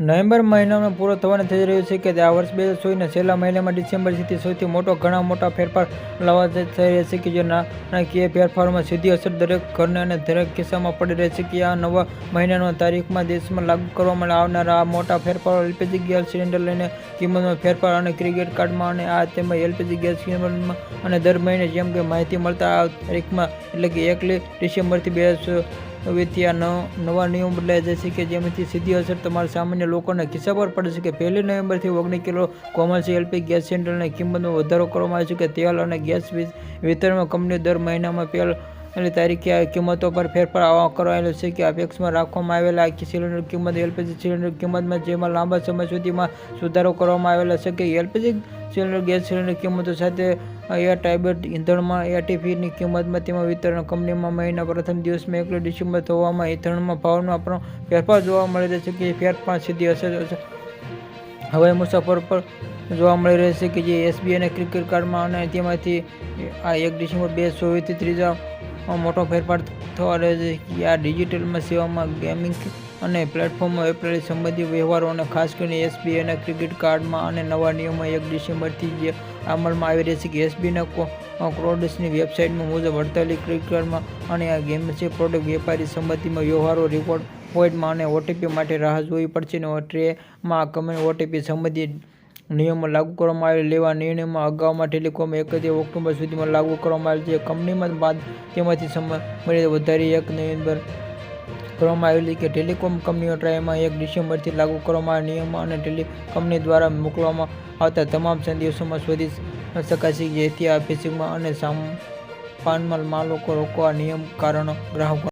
November મહિનાનો પૂરો થવાને થઈ રહ્યો છે કે આ વર્ષ બે હજાર ચોવીસના છેલ્લા મહિનામાં ડિસેમ્બર સુધી સૌથી મોટો, ઘણા મોટા ફેરફાર લાવવા થઈ રહ્યા છે કે જે નાણાકીય ફેરફારોમાં સીધી અસર દરેક ઘરને અને દરેક કિસ્સામાં પડી રહી છે કે આ નવા મહિનાનો તારીખમાં દેશમાં લાગુ કરવામાં આવનારા આ મોટા ફેરફારો એલપીજી ગેસ સિલિન્ડર લઈને કિંમતમાં ફેરફાર અને ક્રિકેટ કાર્ડમાં અને આ તેમજ એલપીજી ગેસ સિલિન્ડરમાં અને દર મહિને જેમ કે માહિતી મળતા આ તારીખમાં, એટલે કે એકલી ડિસેમ્બરથી બે હજાર ચોવીસથી આ નવા નિયમ બદલાઈ જશે કે જેમાંથી સીધી અસર તમારા સામાન્ય લોકોના ખિસ્સા પર પડે છે કે પહેલી નવેમ્બરથી ઓગણીસ કિલો કોમર્શિયલ એલપી ગેસ સિલિન્ડરની કિંમતમાં વધારો કરવામાં આવ્યો છે કે તેલ અને ગેસ વિતરણમાં કંપનીઓ દર મહિનામાં પહેલી તારીખે આ કિંમતો પર ફેરફાર કરાયેલો છે કે અપેક્ષમાં રાખવામાં આવેલા સિલિન્ડર કિંમત એલપીજી સિલિન્ડર કિંમતમાં જેમાં લાંબા સમય સુધીમાં સુધારો કરવામાં આવેલો છે કે એલપીજી સિલિન્ડર ગેસ સિલિન્ડર કિંમતો સાથે એર ટાઇબેટ ઇંધણમાં એટીપીની કિંમતમાં તેમાં વિતરણ કંપનીમાં મહિના પ્રથમ દિવસમાં એકલી ડિસેમ્બર થવામાં ઇંધણમાં ભાવમાં પણ ફેરફાર જોવા મળી રહ્યો છે કે ફેરફાર સીધી અસર હવાઈ મુસાફર પર જોવા મળી રહેશે કે જે એસબીઆઈના ક્રિકેટ કાર્ડમાં અને તેમાંથી આ એક ડિસેમ્બર બે ચોવીસથી ત્રીજા મોટો ફેરફાર થવા રહ્યો છે કે આ ડિજિટલમાં સેવામાં ગેમિંગ અને પ્લેટફોર્મમાં વેપારી સંબંધિત વ્યવહારો અને ખાસ કરીને એસબીઆઈના ક્રેડિટ કાર્ડમાં અને નવા નિયમો એક ડિસેમ્બરથી જે અમલમાં આવી રહ્યા છે કે એસબીઆઈના ક્રોડ્સની વેબસાઇટમાં મુજબ હડતાલી, ક્રેડિટ કાર્ડમાં અને આ ગેમ છે પ્રોડક્ટ વેપારી સંબંધિતમાં વ્યવહારો, રિપોર્ટ પોઈન્ટમાં અને ઓટીપી માટે રાહ જોવી પડશે. અને ટ્રેમાં કંપની ઓટીપી સંબંધિત નિયમો લાગુ કરવામાં આવેલ લેવા નિર્ણયમાં અગાઉમાં ટેલિકોમ એકત્રીસ ઓક્ટોબર સુધીમાં લાગુ કરવામાં આવેલ છે કંપનીમાં બાદ તેમાંથી મળી વધારી એક નવેમ્બર કરવામાં આવેલી કે ટેલિકોમ કંપનીઓ ટ્રાયમાં એક ડિસેમ્બરથી લાગુ કરવામાં આવેલ નિયમો અને ટેલિ કંપની દ્વારા મોકલવામાં આવતા તમામ સંદેશોમાં શોધી શકાશે. જેથી આ ફિશિંગમાં અને સામાનમાં લોકો રોકવા નિયમ કારણો ગ્રાહકો